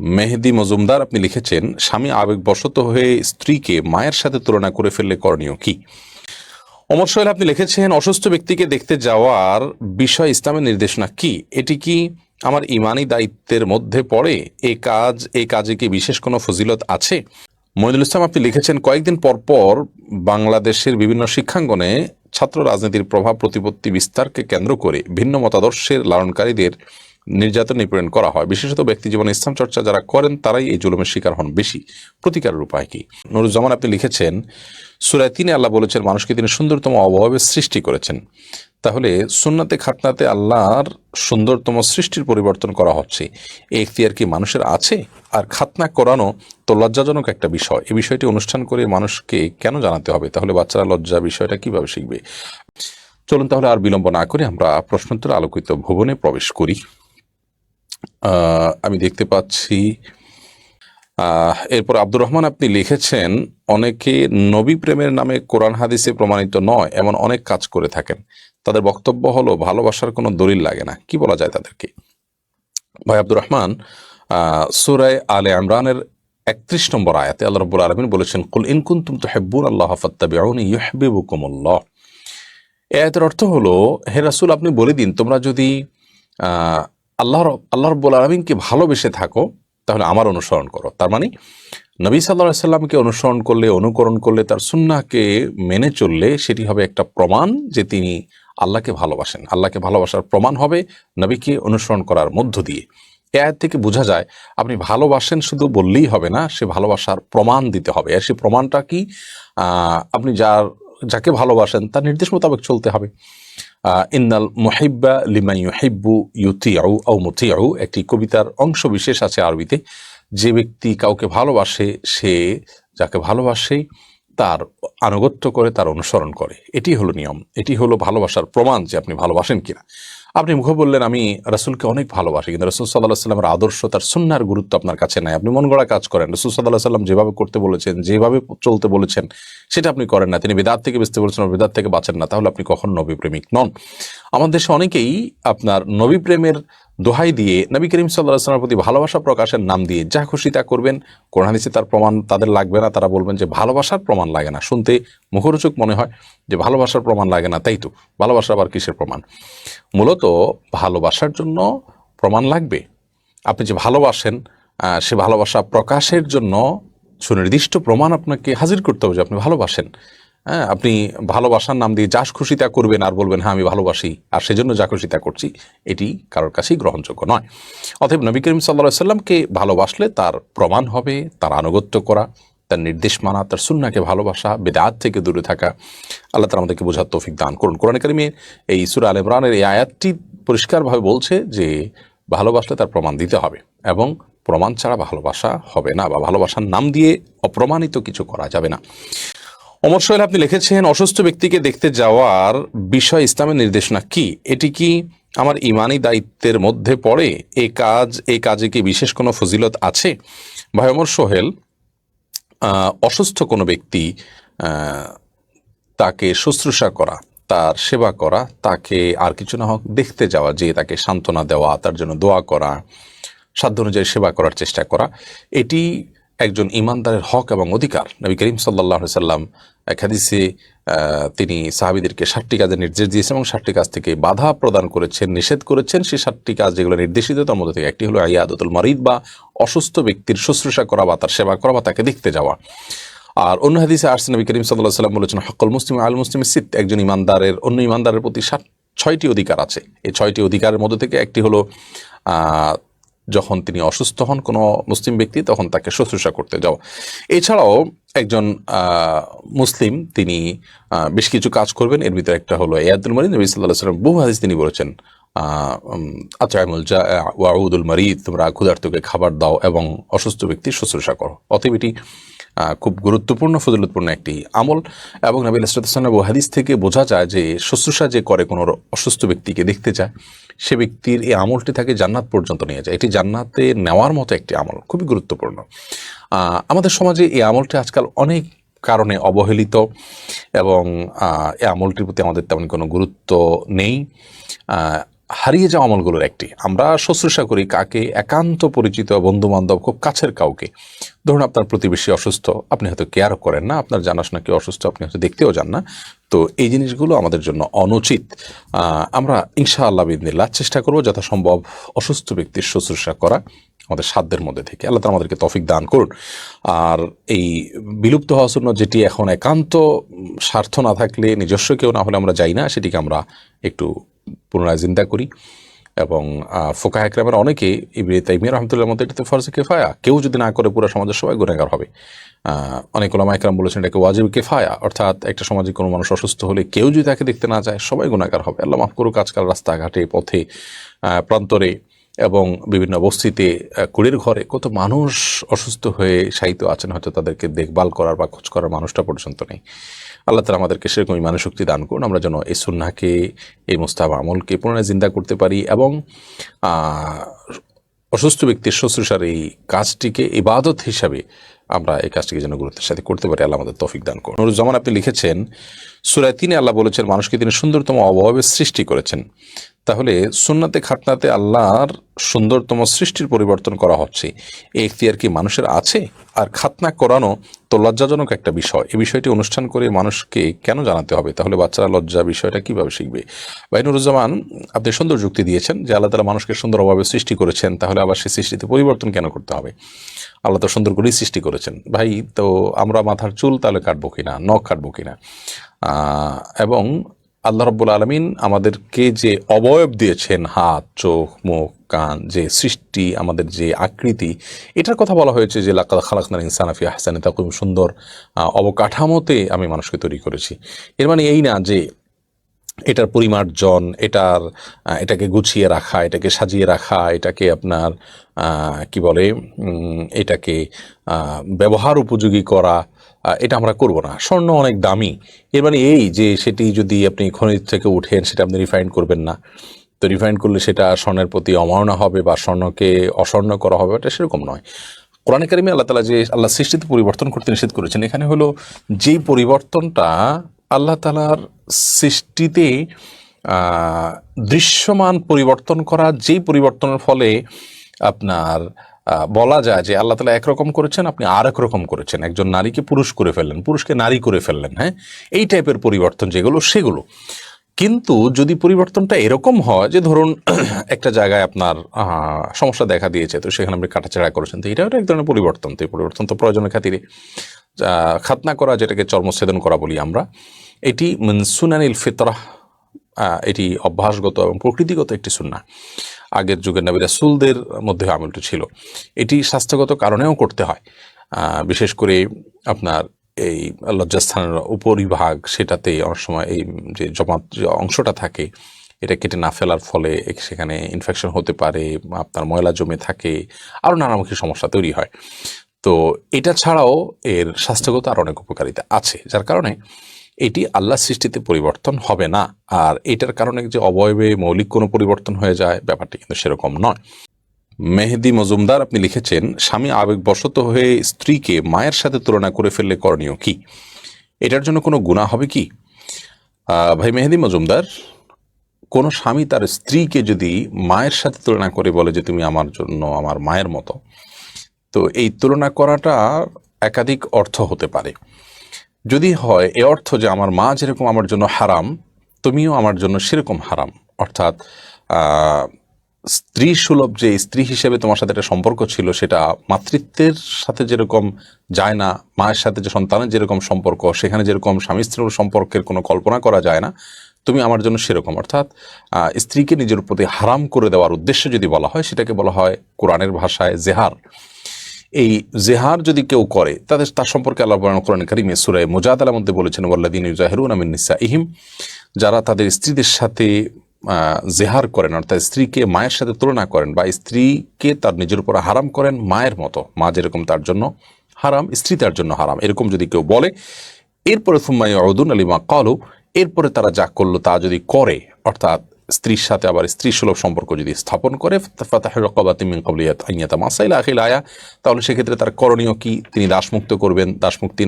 মেহেদি মজুমদার আপনি লিখেছেন, স্বামী আবেগবশত হয়ে স্ত্রীকে মায়ের সাথে তুলনা করে ফেললে করণীয় কি? অমর সোহেল, আপনি লিখেছেন, অসুস্থ ব্যক্তিকে দেখতে যাওয়ার বিষয় ইসলামের নির্দেশনা কি? এটি কি আমার ইমানি দায়িত্বের মধ্যে পড়ে? এ কাজ এই কাজে কি বিশেষ কোনো ফজিলত আছে? মহিদুল ইসলাম, আপনি লিখেছেন, কয়েকদিন পর পর বাংলাদেশের বিভিন্ন শিক্ষাঙ্গনে ছাত্র রাজনীতির প্রভাব প্রতিপত্তি বিস্তারকে কেন্দ্র করে ভিন্ন মতাদর্শের লালনকারীদের নির্যাতন নিপীড়ন করা হয়। বিশেষত ব্যক্তি জীবনে ইসলাম চর্চা যারা করেন, তারাই এই জুলুমের শিকার হন বেশি। প্রতিকারের উপায় কি? নুরুজ্জামান, আপনি লিখেছেন সুরায় তিনি আল্লাহ বলেছেন, মানুষকে তিনি সুন্দরতম অভাবের সৃষ্টি করেছেন। তাহলে সুন্নাতে খাতনাতে আল্লাহর সুন্দরতম সৃষ্টির পরিবর্তন করা হচ্ছে। এই এখতিয়ার কি মানুষের আছে? আর খাতনা করানো তো লজ্জাজনক একটা বিষয়। এই বিষয়টি অনুষ্ঠান করে মানুষকে কেন জানাতে হবে? তাহলে বাচ্চারা লজ্জা বিষয়টা কীভাবে শিখবে? চলুন তাহলে আর বিলম্ব না করে আমরা প্রশ্নোত্তর আলোকিত ভুবনে প্রবেশ করি। আমি দেখতে পাচ্ছি এরপর আব্দুর রহমান আপনি লিখেছেন, অনেকে নবী প্রেমের নামে কোরআন হাদিসে প্রমাণিত নয়, এমন অনেক কাজ করে থাকেন। তাদের বক্তব্য হলো, ভালোবাসার কোনো দলিল লাগে না। কি বলা যায় তাদেরকে? ভাই আব্দুর রহমান সুরায় আলে আমরানের একত্রিশ নম্বর আয়াতে আল্লাহ রব্বুল আলমিন বলেছেন, কুল ইন কুনতুম তুহিব্বুন আল্লাহ ফাত্তাবিউনি ইউহিব্বুকুমুল্লাহ। এই আয়াতের অর্থ হলো, হে রাসূল, আপনি বলে দিন, তোমরা যদি আল্লাহর আল্লাহ রব্বুল আলমিনকে ভালোবেসে থাকো, তাহলে আমার অনুসরণ করো। তার মানে নবী সাল্লাহ সাল্লামকে অনুসরণ করলে, অনুকরণ করলে, তার সুন্নাহকে মেনে চললে সেটি হবে একটা প্রমাণ যে তিনি আল্লাহকে ভালোবাসেন। আল্লাহকে ভালোবাসার প্রমাণ হবে নবীকে অনুসরণ করার মধ্য দিয়ে। এ থেকে বোঝা যায়, আপনি ভালোবাসেন শুধু বললেই হবে না, সে ভালোবাসার প্রমাণ দিতে হবে। আর সেই প্রমাণটা কি? আপনি যার, যাকে ভালোবাসেন, তার নির্দেশ মোতাবেক চলতে হবে। ইন্নাল মুহিব্বা লিমা ইউহিব্বু ইউতিয়াউ আও মুতিয়াউ একটি কবিতার অংশ বিশেষ আছে আরবিতে। যে ব্যক্তি কাউকে ভালোবাসে, সে যাকে ভালোবাসে, তার আনুগত্য করে, তার অনুসরণ করে। এটি হলো নিয়ম। এটি হলো ভালোবাসার প্রমাণ যে আপনি ভালোবাসেন কিনা। আপনি মুখে বললেন, আমি রাসুলকে অনেক ভালোবাসি, কিন্তু রসুল সাল্লাহ সাল্লামের আদর্শ তার সুন্নার গুরুত্ব আপনার কাছে নাই। আপনি মন গড়া কাজ করেন। রসুল সাল্লাহ সাল্লাম যেভাবে করতে বলেছেন, যেভাবে চলতে বলেছেন, সেটা আপনি করেন না। তিনি বেদাত থেকে বেঁচতে বলেছেন বেদার থেকে বাঁচেন না। তাহলে আপনি কখন নবী প্রেমিক নন? আমাদের দেশে অনেকেই আপনার নবী প্রেমের দোহাই দিয়ে নবী করিম সাল্লাহ আসলামের প্রতি ভালোবাসা প্রকাশের নাম দিয়ে যা খুশি তা করবেন। কোরআন হাদিসে তার প্রমাণ তাদের লাগবে না, তারা বলবেন যে ভালোবাসার প্রমাণ লাগে না। শুনতে মুখরোচক মনে হয় যে ভালোবাসার প্রমাণ লাগে না, তাই তো। ভালোবাসা আবার কিসের প্রমাণ? মূলত ভালোবাসার জন্য প্রমাণ লাগবে। আপনি যে ভালোবাসেন সে ভালোবাসা প্রকাশের জন্য সুনির্দিষ্ট প্রমাণ আপনাকে হাজির করতে হবে যে আপনি ভালোবাসেন। হ্যাঁ আপনি ভালোবাসার নাম দিয়ে যা খুশি তা করবেন আর বলবেন হ্যাঁ আমি ভালোবাসি। আর সেজন্য যা খুশি তা করছি, এটি কারোর কাছেই গ্রহণযোগ্য নয়। অতএব নবী করিম সাল্লা সাল্লামকে ভালোবাসলে তার প্রমাণ হবে, তার আনুগত্য করা, তার নির্দেশ মানা, তার সুন্নাকে ভালোবাসা, বেদাত থেকে দূরে থাকা। আল্লাহ তালা আমাদেরকে বোঝার তৌফিক দান করুন। কোরআন কারিমে এই সুরা আল ইমরানের এই আয়াতটি পরিষ্কারভাবে বলছে যে, ভালোবাসলে তার প্রমাণ দিতে হবে এবং প্রমাণ ছাড়া ভালোবাসা হবে না বা ভালোবাসার নাম দিয়ে অপ্রমাণিত কিছু করা যাবে না। অমর সোহেল, আপনি লিখেছেন, অসুস্থ ব্যক্তিকে দেখতে যাওয়ার বিষয় ইসলামের নির্দেশনা কি? এটি কি আমার ইমানি দায়িত্বের মধ্যে পড়ে? এ কাজ এই কাজে কি বিশেষ কোনো ফজিলত আছে? ভাই অমর সোহেল অসুস্থ কোনো ব্যক্তি তাকে শুশ্রূষা করা, তার সেবা করা, তাকে আর কিছু না হোক দেখতে যাওয়া, যে তাকে সান্ত্বনা দেওয়া, তার জন্য দোয়া করা, সাধ্য অনুযায়ী সেবা করার চেষ্টা করা, এটি একজন ইমানদারের হক এবং অধিকার। নবী করিম সাল্লাহ সাল্লাম এক হাদিসে তিনি সাহাবিদেরকে ষাটটি কাজের নির্দেশ দিয়েছেন এবং ষাটটি কাজ থেকে বাধা প্রদান করেছেন, নিষেধ করেছেন। সেই ষাটটি কাজ যেগুলো নির্দেশিত, তার মধ্যে থেকে একটি হলো আয়াদতুল মারিদ বা অসুস্থ ব্যক্তির শুশ্রূষা করা বা তার সেবা করা বা তাকে দেখতে যাওয়া। আর অন্য হাদিসে আসছে, নবী করিম সাল্লাহ সাল্লাম বলেছেন হকল মুসলিম আল মুসলিম সিত একজন ইমানদারের, অন্য ইমানদারের প্রতি ষাট ছয়টি অধিকার আছে। এই ছয়টি অধিকারের মধ্যে থেকে একটি হলো যখন তিনি অসুস্থ হন কোনো মুসলিম ব্যক্তি, তখন তাকে শুশ্রূষা করতে যাওয়া এছাড়াও একজন মুসলিম তিনি বেশ কিছু কাজ করবেন। এর ভিতরে একটা হলো এয়াদুল মারিদ, নবী সাল্লাহ সাল্লাম বহু হাদিস তিনি বলেছেন আচায়মুল জা ওয়াউদুল মারিদ, তোমরা ক্ষুধার্তকে খাবার দাও এবং অসুস্থ ব্যক্তি শুশ্রূষা করো। অতএব এটি খুব গুরুত্বপূর্ণ, ফজিলতপূর্ণ একটি আমল। এবং নবী ইসলাতাম হাদিস থেকে বোঝা যায় যে শুশ্রূষা যে করে কোনো অসুস্থ ব্যক্তিকে দেখতে যায়, সে ব্যক্তির এই আমলটি তাকে জান্নাত পর্যন্ত নিয়ে যায়। এটি জান্নাতে নেওয়ার মতো একটি আমল, খুবই গুরুত্বপূর্ণ। আমাদের সমাজে এই আমলটি আজকাল অনেক কারণে অবহেলিত এবং এই আমলটির প্রতি আমাদের তেমন কোনো গুরুত্ব নেই। হারিয়ে যাওয়া আমলগুলোর একটি। আমরা শুশ্রূষা করি কাকে? একান্ত পরিচিত বন্ধু বান্ধব খুব কাছের কাউকে। ধরুন আপনার প্রতিবেশী অসুস্থ, আপনি হয়তো কেয়ারও করেন না, আপনার জানাশোনা কেউ অসুস্থ, আপনি হয়তো দেখতেও যান না। তো এই জিনিসগুলো আমাদের জন্য অনুচিত। আমরা ইনশাআল্লাহ বিদিনিল্লাহ চেষ্টা করব যথাসম্ভব অসুস্থ ব্যক্তির শুশ্রূষা করা আমাদের সাধ্যের মধ্যে থেকে। আল্লাহ আমাদেরকে তফিক দান করুন। আর এই বিলুপ্ত হওয়া শূন্য যেটি এখন একান্ত স্বার্থ না থাকলে, নিজস্ব কেউ না হলে আমরা যাই না, সেটিকে আমরা একটু পুনরায় চিন্তা করি এবং ফোকা একরামের অনেকে ইবনে তাইমিয়া রহমতুল্লাহ মধ্যে এটাতে ফরজে কেফায়া। কেউ যদি না করে পুরো সমাজের সবাই গুণাগার হবে। অনেক ওলামা একরাম বলেছেন এটাকে ওয়াজিব কেফায়া। অর্থাৎ একটা সমাজে কোনো মানুষ অসুস্থ হলে কেউ যদি তাকে দেখতে না যায় সবাই গুণাগার হবে। আল্লাহ মাফ করুক, আজকাল রাস্তাঘাটে, পথে প্রান্তরে এবং বিভিন্ন বস্তিতে কুড়ির ঘরে কত মানুষ অসুস্থ হয়ে সাহিত্য আছেন, হয়তো তাদেরকে দেখভাল করার বা খোঁজ করার মানুষটা পর্যন্ত নেই। আল্লাহ তালা আমাদেরকে সেরকম ইমান শক্তি দান করুন। আমরা যেন এই সুন্নাকে এই মুস্তাব আমলকে পুনরায় জিন্দা করতে পারি এবং অসুস্থ ব্যক্তির শুশ্রূষার এই কাজটিকে ইবাদত হিসাবে আমরা এই কাজটিকে যেন গুরুত্বের সাথে করতে পারি। আল্লাহ আমাদের তৌফিক দান করুন। নুরুজ্জামান আপনি লিখেছেন, সুরায় তিনি আল্লাহ বলেছেন, মানুষকে তিনি সুন্দরতম অভাবে সৃষ্টি করেছেন। তাহলে সুন্নাতে খাটনাতে আল্লাহর সুন্দরতম সৃষ্টির পরিবর্তন করা হচ্ছে। এই এখতিয়ার কি মানুষের আছে? আর খাতনা করানো তো লজ্জাজনক একটা বিষয়। এই বিষয়টি অনুষ্ঠান করে মানুষকে কেন জানাতে হবে? তাহলে বাচ্চারা লজ্জা বিষয়টা কীভাবে শিখবে? বাইনুরুজ্জামান, আপনি সুন্দর যুক্তি দিয়েছেন যে আল্লাহ তালা মানুষকে সুন্দর অভাবে সৃষ্টি করেছেন, তাহলে আবার সেই সৃষ্টিতে পরিবর্তন কেন করতে হবে? আল্লাহ তো সুন্দর করেই সৃষ্টি করেছেন। ভাই, তো আমরা মাথার চুল তাহলে কাটবো কিনা? নখ কাটবো কিনা? এবং আল্লাহ রব্বুল আলমিন আমাদেরকে যে অবয়ব দিয়েছেন, হাত, চোখ, মুখ, কান, যে সৃষ্টি, আমাদের যে আকৃতি, এটার কথা বলা হয়েছে যে, লাকাদ খালাকনার ইনসানাফি হাসানে তা খুব সুন্দর অবকাঠামোতে আমি মানুষকে তৈরি করেছি। এর মানে এই না যে এটার পরিমার্জন, এটার এটাকে গুছিয়ে রাখা, এটাকে সাজিয়ে রাখা, এটাকে আপনার কি বলে এটাকে ব্যবহার উপযোগী করা এটা আমরা করব না। স্বর্ণ অনেক দামি। এর মানে এই যে সেটি যদি আপনি খনিজ থেকে উঠেন, সেটা আপনি রিফাইন করবেন না। তো রিফাইন করলে সেটা স্বর্ণের প্রতি অমাননা হবে বা স্বর্ণকে অস্বর্ণ করা হবে, এটা সেরকম নয়। কোরআন কারিমে আল্লাহ তালা যে, আল্লাহ সৃষ্টিতে পরিবর্তন করতে নিষেধ করেছেন, এখানে হলো যেই পরিবর্তনটা আল্লাহ তালার সৃষ্টিতে দৃশ্যমান পরিবর্তন করা, যেই পরিবর্তনের ফলে আপনার বলা যায় যে আল্লাহ তালা একরকম করেছেন, আপনি আর রকম করেছেন। একজন নারীকে পুরুষ করে ফেললেন, পুরুষকে নারী করে ফেললেন হ্যাঁ? এই টাইপের পরিবর্তন যেগুলো, সেগুলো। কিন্তু যদি পরিবর্তনটা এরকম হয় যে ধরুন একটা জায়গায় আপনার সমস্যা দেখা দিয়েছে, তো সেখানে আপনি কাটাছেড়া করেছেন, তো এটাও এক ধরনের পরিবর্তন। তো এই পরিবর্তন তো প্রয়োজনের খাতিরে খাতনা করা, যেটাকে চর্মছেদন করা বলি আমরা, এটি সুনানিল ফিতরাহ এটি অভ্যাসগত এবং প্রকৃতিগত একটি সুন্না আগের যুগের নবী রাসূলদের মধ্যে আমলটি ছিল। এটি স্বাস্থ্যগত কারণেও করতে হয়। বিশেষ করে আপনার এই লজ্জাস্থানের উপরিভাগ সেটাতে অনেক সময় এই যে জমাট যে অংশটা থাকে, এটা কেটে না ফেলার ফলে সেখানে ইনফেকশন হতে পারে, আপনার ময়লা জমে থাকে, আরও নানামুখী সমস্যা তৈরি হয়। তো এটা ছাড়াও এর স্বাস্থ্যগত আর অনেক উপকারিতা আছে, যার কারণে এটি আল্লাহ সৃষ্টিতে পরিবর্তন হবে না। আর এটার কারণে যে অবয়বে মৌলিক কোনো পরিবর্তন হয়ে যায়, ব্যাপারটি কিন্তু সেরকম নয়। মেহেদি মজুমদার আপনি লিখেছেন, স্বামী আবেগবশত হয়ে স্ত্রীকে মায়ের সাথে তুলনা করে ফেললে করণীয় কি? এটার জন্য কোনো গুণা হবে কি? ভাই মেহেদি মজুমদার, কোনো স্বামী তার স্ত্রীকে যদি মায়ের সাথে তুলনা করে বলে যে তুমি আমার জন্য আমার মায়ের মতো, তো এই তুলনা করাটা একাধিক অর্থ হতে পারে। যদি হয়, এ অর্থ যে আমার মা যেরকম আমার জন্য হারাম, তুমিও আমার জন্য সেরকম হারাম। অর্থাৎ স্ত্রী সুলভ যে স্ত্রী হিসেবে তোমার সাথে একটা সম্পর্ক ছিল, সেটা মাতৃত্বের সাথে যেরকম যায় না, মায়ের সাথে যে সন্তানের যেরকম সম্পর্ক, সেখানে যেরকম স্বামী স্ত্রীর সম্পর্কের কোনো কল্পনা করা যায় না, তুমি আমার জন্য সেরকম। অর্থাৎ স্ত্রীকে নিজের প্রতি হারাম করে দেওয়ার উদ্দেশ্যে যদি বলা হয়, সেটাকে বলা হয় কোরআনের ভাষায় জেহার। এই জেহার যদি কেউ করে, তাদের, তার সম্পর্কে আল্লাহ কোরআন কারিমে সুরায় মুজাদালার মধ্যে বলেছেন ওয়াল্লাদিন ইজাহিরুন আমিন নিসা ইহিম যারা তাদের স্ত্রীদের সাথে জেহার করেন, অর্থাৎ স্ত্রীকে মায়ের সাথে তুলনা করেন বা স্ত্রীকে তার নিজের উপর হারাম করেন মায়ের মতো, মা যেরকম তার জন্য হারাম, স্ত্রী তার জন্য হারাম, এরকম যদি কেউ বলে, এরপরে ফুম্মাই অদুন আলিমা কালু এরপরে তারা যা করল তা যদি করে, অর্থাৎ স্ত্রীর সাথে আবার স্ত্রী সুলভ সম্পর্ক যদি স্থাপন করে তাহলে সেক্ষেত্রে তার করণীয় কি? তিনি দাসমুক্ত করবেন, দাসমুক্তি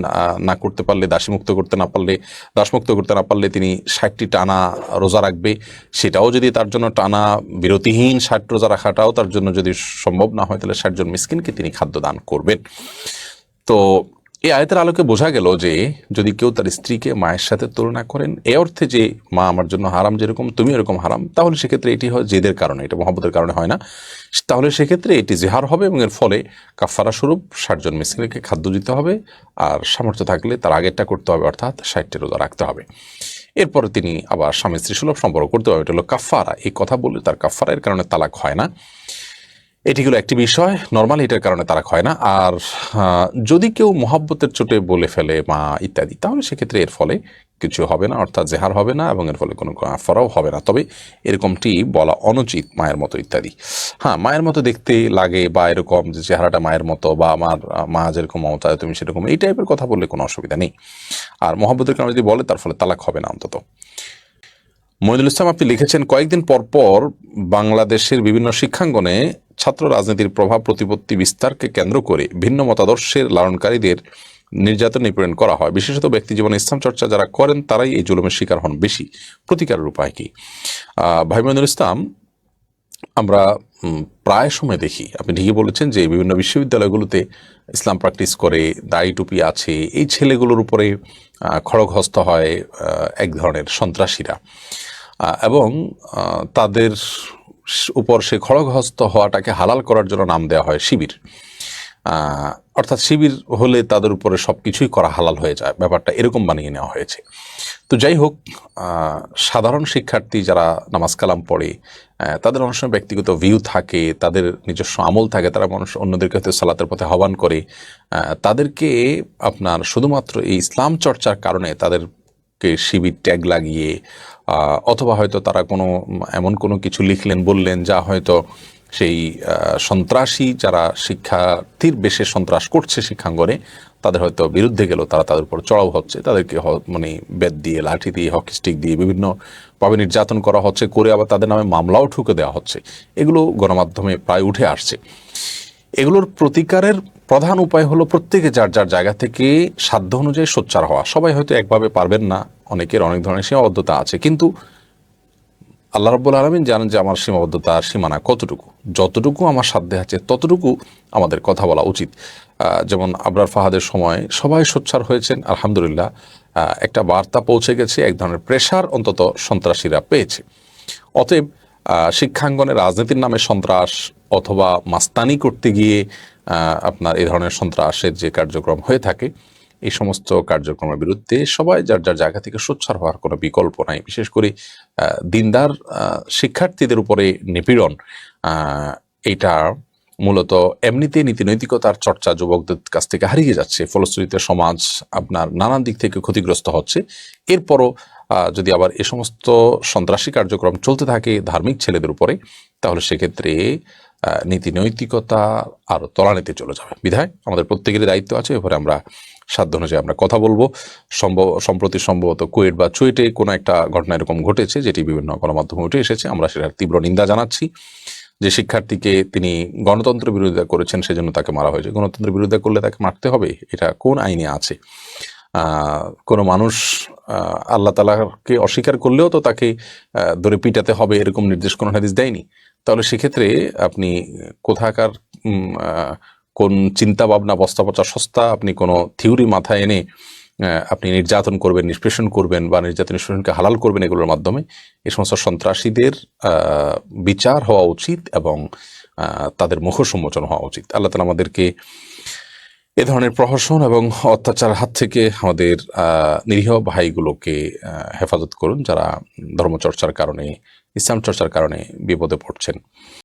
না করতে পারলে, দাসীমুক্ত করতে না পারলে, দাসমুক্ত করতে না পারলে তিনি ষাটটি টানা রোজা রাখবে। সেটাও যদি তার জন্য টানা বিরতিহীন ষাট রোজা রাখাটাও তার জন্য যদি সম্ভব না হয়, তাহলে ষাটজন মিসকিনকে তিনি খাদ্য দান করবেন। তো এই আয়তের আলোকে বোঝা গেল যে যদি কেউ তার স্ত্রীকে মায়ের সাথে তুলনা করেন, এ অর্থে যে মা আমার জন্য হারাম যেরকম, তুমি এরকম হারাম, তাহলে সেক্ষেত্রে এটি হয় জেদের কারণে, এটা মহব্বতের কারণে হয় না। তাহলে সেক্ষেত্রে এটি জেহার হবে এবং এর ফলে কাফারা স্বরূপ ষাটজন মিসকিনকে খাদ্য দিতে হবে আর সামর্থ্য থাকলে তার আগেরটা করতে হবে, অর্থাৎ ষাটটি রোজা রাখতে হবে। এরপরে তিনি আবার স্বামী স্ত্রী সুলভ সম্পর্ক করতে হবে, এটা হলো কাফারা এই কথা বললে তার কাফারা এর কারণে তালাক হয় না। এটি হলো একটি বিষয়। নর্মালি এটার কারণে তারা হয় না। আর যদি কেউ মহাব্বতের চোটে বলে ফেলে মা ইত্যাদি, তাহলে সেক্ষেত্রে এর ফলে কিছু হবে না, অর্থাৎ জেহার হবে না এবং এর ফলে কোনো ফরাও হবে না। তবে এরকমটি বলা অনুচিত মায়ের মতো ইত্যাদি। হ্যাঁ মায়ের মতো দেখতে লাগে বা এরকম যে চেহারাটা মায়ের মতো বা আমার মা যেরকম মমতা, তুমি সেরকম, এই টাইপের কথা বললে কোনো অসুবিধা নেই। আর মহাব্বতের কারণে যদি বলে, তার ফলে তালাক হবে না অন্তত। মহিদুল ইসলাম, আপনি লিখেছেন কয়েকদিন পর পর বাংলাদেশের বিভিন্ন শিক্ষাঙ্গনে ছাত্র রাজনীতির প্রভাব, প্রতিপত্তি বিস্তারকে কেন্দ্র করে ভিন্ন মতাদর্শের লালনকারীদের নির্যাতন নিপীড়ন করা হয়। বিশেষত ব্যক্তি জীবনে ইসলাম চর্চা যারা করেন, তারাই এই জুলুমের শিকার হন বেশি। প্রতিকারের উপায় কি? ভাই মহিদুল ইসলাম আমরা প্রায় সময় দেখি। আপনি ঠিকই বলেছেন যে বিভিন্ন বিশ্ববিদ্যালয়গুলোতে ইসলাম প্র্যাকটিস করে, দাড়ি টুপি আছে, এই ছেলেগুলোর উপরে খড়গহস্ত হয় এক ধরনের সন্ত্রাসীরা। এবং তাদের উপর সে খড়গহস্ত হওয়াটাকে হালাল করার জন্য নাম দেওয়া হয় শিবির। অর্থাৎ শিবির হলে তাদের উপরে সব কিছুই করা হালাল হয়ে যায়। ব্যাপারটা এরকম বানিয়ে নেওয়া হয়েছে। তো যাই হোক সাধারণ শিক্ষার্থী যারা নামাজ কালাম পড়ে তাদের অনেক সময় ব্যক্তিগত ভিউ থাকে, তাদের নিজস্ব আমল থাকে, তারা মানুষ অন্যদেরকে হয়তো সালাতের পথে আহ্বান করে তাদেরকে আপনার শুধুমাত্র এই ইসলাম চর্চার কারণে তাদেরকে শিবির ট্যাগ লাগিয়ে অথবা হয়তো তারা কোনো, এমন কোনো কিছু লিখলেন, বললেন, যা হয়তো সেই সন্ত্রাসী যারা শিক্ষার্থীর বেশে সন্ত্রাস করছে শিক্ষাঙ্গনে, তাদের হয়তো বিরুদ্ধে গেল তারা তাদের উপর চড়াও হচ্ছে। তাদেরকে মানে বেদ দিয়ে, লাঠি দিয়ে, হকি স্টিক দিয়ে বিভিন্নভাবে নির্যাতন করা হচ্ছে, করে আবার তাদের নামে মামলাও ঠুকে দেওয়া হচ্ছে। এগুলো গণমাধ্যমে প্রায় উঠে আসছে। এগুলোর প্রতিকারের প্রধান উপায় হলো প্রত্যেকে যার যার জায়গা থেকে সাধ্য অনুযায়ী সোচ্চার হওয়া। সবাই হয়তো একভাবে পারবেন না, অনেকের অনেক ধরনের সীমাবদ্ধতা আছে। কিন্তু আল্লাহ রব্বুল আলমিন জানেন যে আমার সীমাবদ্ধতা সীমানা কতটুকু? যতটুকু আমার সাধ্যে আছে, ততটুকু আমাদের কথা বলা উচিত। যেমন আবরার ফাহাদের সময় সবাই সোচ্ছার হয়েছেন, আলহামদুলিল্লাহ একটা বার্তা পৌঁছে গেছে, এক ধরনের প্রেশার অন্তত সন্ত্রাসীরা পেয়েছে। অতএব শিক্ষাঙ্গনে রাজনীতির নামে সন্ত্রাস অথবা মাস্তানি করতে গিয়ে আপনার এই ধরনের সন্ত্রাসের যে কার্যক্রম হয়ে থাকে এই সমস্ত কার্যক্রমের বিরুদ্ধে সবাই যার যার জায়গা থেকে সোচ্চার হওয়ার কোনো বিকল্প নাই। বিশেষ করে দিনদার শিক্ষার্থীদের উপরে নিপীড়ন এটা মূলত এমনিতে নীতি নৈতিকতার চর্চা যুবকদের কাছ থেকে হারিয়ে যাচ্ছে। ফলশ্রুতিতে সমাজ আপনার নানান দিক থেকে ক্ষতিগ্রস্ত হচ্ছে। এরপরও যদি আবার এ সমস্ত সন্ত্রাসী কার্যক্রম চলতে থাকে ধার্মিক ছেলেদের উপরে তাহলে সেক্ষেত্রে আহ, নীতি নৈতিকতা আরও তলানিতে চলে যাবে। বিধায় আমাদের প্রত্যেকেরই দায়িত্ব আছে এরপরে আমরা সাধ্য অনুযায়ী আমরা কথা বলব। সম্ভব, সম্প্রতি সম্ভবত কুয়েট বা চুয়েটে কোনো একটা ঘটনা এরকম ঘটেছে, যেটি বিভিন্ন গণমাধ্যমে উঠে এসেছে। আমরা সেটার তীব্র নিন্দা জানাচ্ছি। যে শিক্ষার্থীকে তিনি গণতন্ত্রের বিরোধিতা করেছেন, সেজন্য তাকে মারা হয়েছে। গণতন্ত্রের বিরোধিতা করলে তাকে মারতে হবে, এটা কোন আইনে আছে? কোনো মানুষ আল্লাহ তালাকে অস্বীকার করলেও তো তাকে ধরে পিটাতে হবে এরকম নির্দেশ, কোনো হাদিস দেয়নি। তাহলে সেক্ষেত্রে আপনি কোথাকার কোন চিন্তা ভাবনা বস্তা পচা সস্তা, আপনি কোনো থিওরি মাথায় এনে আপনি নির্যাতন করবেন, নিষ্পেষণ করবেন বা নির্যাতন নিষ্পেষণকে হালাল করবেন এগুলোর মাধ্যমে, এ সমস্ত সন্ত্রাসীদের বিচার হওয়া উচিত এবং তাদের মুখ সম্মোচন হওয়া উচিত। আল্লাহ তালা আমাদেরকে এ ধরনের প্রহসন এবং অত্যাচার হাত থেকে আমাদের নিরীহ ভাইগুলোকে হেফাজত করুন যারা ধর্মচর্চার কারণে, ইসলাম চর্চার কারণে বিপদে পড়ছেন।